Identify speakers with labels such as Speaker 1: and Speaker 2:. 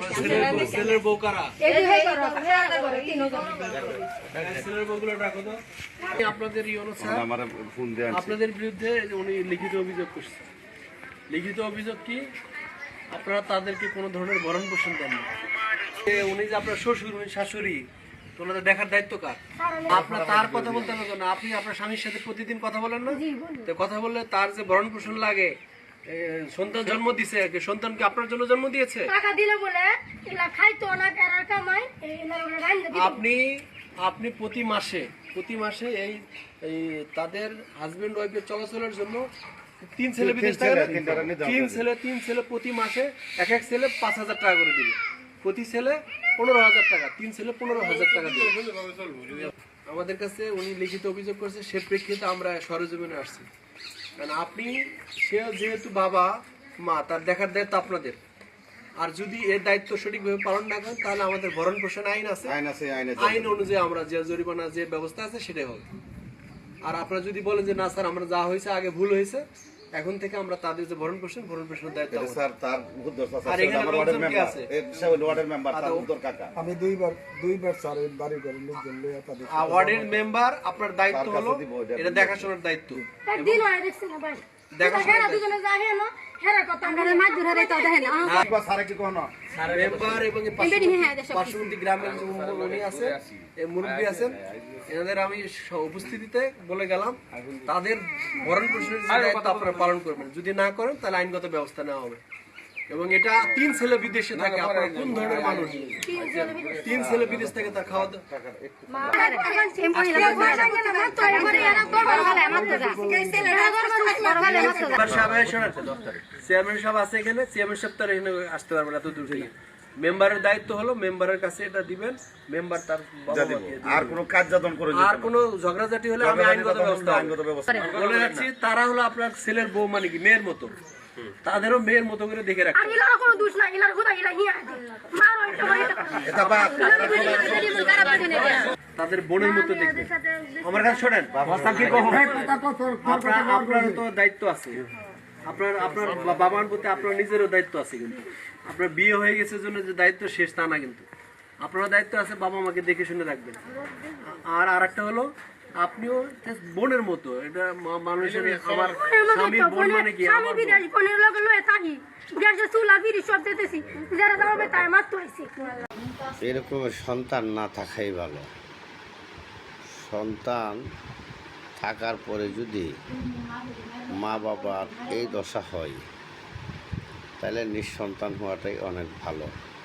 Speaker 1: ছেলের- ছেলের বউ কারা
Speaker 2: এই যে হেই করো, হেয়াটা করো, তিনজন।
Speaker 1: ছেলের বউগুলো ডাকো তো। আপনাদের ইউনো স্যার বিরুদ্ধে উনি লিখিত অভিযোগ করছে। লিখিত অভিযোগ কি? আপনারা তাদেরকে কোনো ধরনের ভরণ পোষণ দেন না। উনি যে আপনার শ্বশুর উনি শাশুড়ি তো ওনাদের দেখার দায়িত্ব কার? আপনার তার কথা বলতে হবে কেন? আপনি আপনার স্বামীর সাথে প্রতিদিন কথা বলেন না? কথা বললে তার যে ভরণ পোষণ লাগে সন্তান জন্ম দিছে সন্তান কি আপনার জন্য জন্ম দিয়েছে
Speaker 2: টাকা দিলে বলে এলা খাইতো না কারার কামাই
Speaker 1: আপনি আপনি প্রতি মাসে প্রতি মাসে এই এই তাদের হাজবেন্ড ওয়াইফের চলাচলের জন্য তিন ছেলে বিদেশ থাকে
Speaker 3: তিন ছেলে, তিন
Speaker 1: তিন ছেলে তিন ছেলে প্রতি মাসে এক এক ছেলে পাঁচ হাজার টাকা করে দিবে প্রতি ছেলে পনেরো হাজার টাকা তিন ছেলে পনেরো হাজার টাকা দিবে আমাদের কাছে উনি লিখিত অভিযোগ করছে সে প্রেক্ষিতে আমরা সরজমিনে আসছি কারণ আপনি সে যেহেতু বাবা মা তার দেখার দায়িত্ব আপনাদের। আর যদি এর দায়িত্ব সঠিকভাবে পালন না করেন তাহলে আমাদের ভরণ পোষণ আইন আছে।
Speaker 3: আইন আছে আইনে
Speaker 1: আইন অনুযায়ী আমরা যে জরিমানা যে ব্যবস্থা আছে সেটাই হবে। আর আপনারা যদি বলেন যে না স্যার আমরা যা হয়েছে আগে ভুল হয়েছে। এখন থেকে আমরা তাদের যে ভরণ পোষণ ভরণ পোষণের দায়িত্ব
Speaker 3: স্যার তার
Speaker 1: আর এখানে
Speaker 3: আমার ওয়ার্ডের মেম্বার ওয়ার্ডের মেম্বার তার কাকা।
Speaker 4: আমি দুইবার দুইবার স্যার এই বাড়ি করে লোকজন লয়ে তাদের
Speaker 1: আর ওয়ার্ডের মেম্বার আপনার দায়িত্ব হলো
Speaker 3: এটা
Speaker 1: দেখাশোনার দায়িত্ব।
Speaker 2: একদিন হয় দেখছেন ভাই
Speaker 1: দেখাশোনা
Speaker 2: দুজনে যায় না হেরা কথা আমরা মাছ ধরে দেয় তাও না
Speaker 3: একবার কি কখনো
Speaker 1: মেম্বার এবং পার্শ্ববর্তী- পার্শ্ববর্তী গ্রামের যে উনি আছে এই মুরব্বী আছেন এনাদের আমি উপস্থিতিতে বলে গেলাম তাদের ভরণ পোষণের দায়িত্ব আপনারা পালন করবেন যদি না করেন তাহলে আইনগত ব্যবস্থা নেওয়া হবে এবং এটা তিন ছেলে বিদেশে থাকে আপনারা কোন ধরনের মানুষ তিন ছেলে বিদেশ থেকে তার খাওয়া দাওয়া মেম্বার সাহেব এই শোনেন চেয়ারম্যান সাহেব আছে এখানে চেয়ারম্যান সাহেব তো এখানে আসতে পারবে না এত দূর থেকে। মেম্বারের দায়িত্ব হলো মেম্বারের কাছে এটা দিবেন মেম্বার তার বাবা
Speaker 3: যা দিব।
Speaker 1: মাকে দিয়ে
Speaker 3: আর কোনো কাজ যাতন করে
Speaker 1: আর কোনো ঝগড়াঝাটি হলে আমি আইনগত ব্যবস্থা
Speaker 3: আইনগত
Speaker 1: আইনগত
Speaker 3: ব্যবস্থা
Speaker 1: বলে রাখছি তারা হলো আপনার ছেলের বউ মানে কি মেয়ের মতো। তাদেরও মেয়ের মতো করে দেখে রাখতে।
Speaker 2: কোনো দোষ নাই হিয়া মারো এটা
Speaker 3: বাদ।
Speaker 1: তাদের বোনের মতো দেখবে। আমার কাছে শোনেন আপনার আপনার তো দায়িত্ব আছে। আপনার আপনার বাবার প্রতি আপনার নিজেরও দায়িত্ব আছে কিন্তু। আপনার বিয়ে হয়ে গেছে জন্য যে দায়িত্ব শেষ তা না কিন্তু। আপনার দায়িত্ব আছে বাবা মাকে দেখে শুনে রাখবেন। আর আরেকটা হলো আপনিও বোনের মতো এটা মানুষের আমার স্বামীর বোন মানে কি?
Speaker 2: স্বামী
Speaker 1: বোন।
Speaker 2: বিদেশ কোনের লগে লয়ে থাকি। গ্যাসে চুলা ফিরি সব দিতেছি যারা যাবে তাই হয়েছে।
Speaker 5: এরকম সন্তান না থাকাই ভালো। সন্তান থাকার পরে যদি মা বাবার এই দশা হয় তাহলে নিঃসন্তান হওয়াটাই অনেক ভালো।